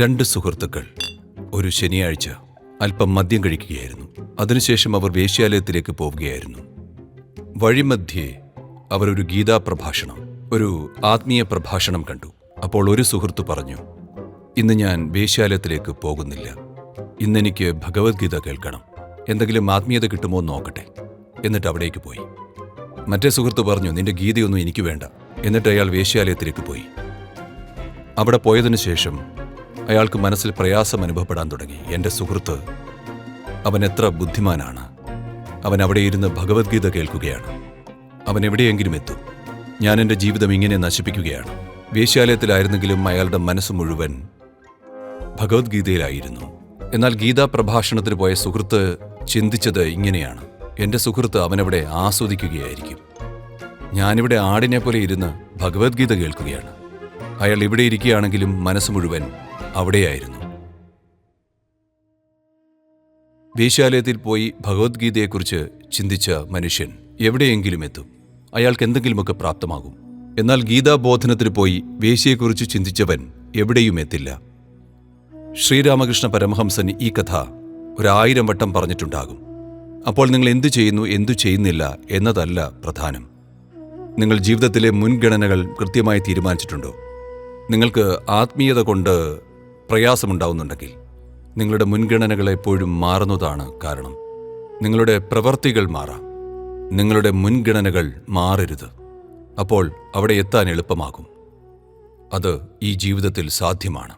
രണ്ട് സുഹൃത്തുക്കൾ ഒരു ശനിയാഴ്ച അല്പം മദ്യം കഴിക്കുകയായിരുന്നു. അതിനുശേഷം അവർ വേശ്യാലയത്തിലേക്ക് പോവുകയായിരുന്നു. വഴിമധ്യേ അവർ ഒരു ഗീതാ പ്രഭാഷണം ഒരു ആത്മീയ പ്രഭാഷണം കണ്ടു. അപ്പോൾ ഒരു സുഹൃത്ത് പറഞ്ഞു ഇന്ന് ഞാൻ വേശ്യാലയത്തിലേക്ക് പോകുന്നില്ല. ഇന്നെനിക്ക് ഭഗവത്ഗീത കേൾക്കണം. എന്തെങ്കിലും ആത്മീയത കിട്ടുമോ നോക്കട്ടെ. എന്നിട്ട് അവിടേക്ക് പോയി. മറ്റേ സുഹൃത്ത് പറഞ്ഞു നിന്റെ ഗീതയൊന്നും എനിക്ക് വേണ്ട. എന്നിട്ട് അയാൾ വേശ്യാലയത്തിലേക്ക് പോയി. അവിടെ പോയതിനു ശേഷം അയാൾക്ക് മനസ്സിൽ പ്രയാസം അനുഭവപ്പെടാൻ തുടങ്ങി. എന്റെ സുഹൃത്ത് അവൻ എത്ര ബുദ്ധിമാനാണ്. അവൻ അവിടെ ഇരുന്ന് ഭഗവത്ഗീത കേൾക്കുകയാണ്. അവൻ എവിടെയെങ്കിലും എത്തും. ഞാൻ എന്റെ ജീവിതം ഇങ്ങനെ നശിപ്പിക്കുകയാണ്. വേശ്യാലയത്തിലായിരുന്നെങ്കിലും അയാളുടെ മനസ്സ് മുഴുവൻ ഭഗവത്ഗീതയിലായിരുന്നു. എന്നാൽ ഗീതാ പ്രഭാഷണത്തിന് പോയ സുഹൃത്ത് ചിന്തിച്ചത് ഇങ്ങനെയാണ്. എന്റെ സുഹൃത്ത് അവനവിടെ ആസ്വദിക്കുകയായിരിക്കും. ഞാനിവിടെ ആടിനെ പോലെ ഇരുന്ന് ഭഗവത്ഗീത കേൾക്കുകയാണ്. അയാൾ ഇവിടെ ഇരിക്കുകയാണെങ്കിലും മനസ്സ് മുഴുവൻ അവിടെയായിരുന്നു. വേശ്യാലയത്തിൽ പോയി ഭഗവത്ഗീതയെക്കുറിച്ച് ചിന്തിച്ച മനുഷ്യൻ എവിടെയെങ്കിലും എത്തും. അയാൾക്ക് എന്തെങ്കിലുമൊക്കെ പ്രാപ്തമാകും. എന്നാൽ ഗീതാബോധനത്തിന് പോയി വേശ്യയെക്കുറിച്ച് ചിന്തിച്ചവൻ എവിടെയും എത്തില്ല. ശ്രീരാമകൃഷ്ണ പരമഹംസൻ ഈ കഥ ഒരായിരം വട്ടം പറഞ്ഞിട്ടുണ്ടാകും. അപ്പോൾ നിങ്ങൾ എന്തു ചെയ്യുന്നു എന്തു ചെയ്യുന്നില്ല എന്നതല്ല പ്രധാനം. നിങ്ങൾ ജീവിതത്തിലെ മുൻഗണനകൾ കൃത്യമായി തീരുമാനിച്ചിട്ടുണ്ടോ? നിങ്ങൾക്ക് ആത്മീയത കൊണ്ട് പ്രയാസമുണ്ടാവുന്നുണ്ടെങ്കിൽ നിങ്ങളുടെ മുൻഗണനകൾ എപ്പോഴും മാറുന്നതാണ് കാരണം. നിങ്ങളുടെ പ്രവർത്തികൾ മാറാം. നിങ്ങളുടെ മുൻഗണനകൾ മാറരുത്. അപ്പോൾ അവിടെ എത്താൻ എളുപ്പമാകും. അത് ഈ ജീവിതത്തിൽ സാധ്യമാണ്.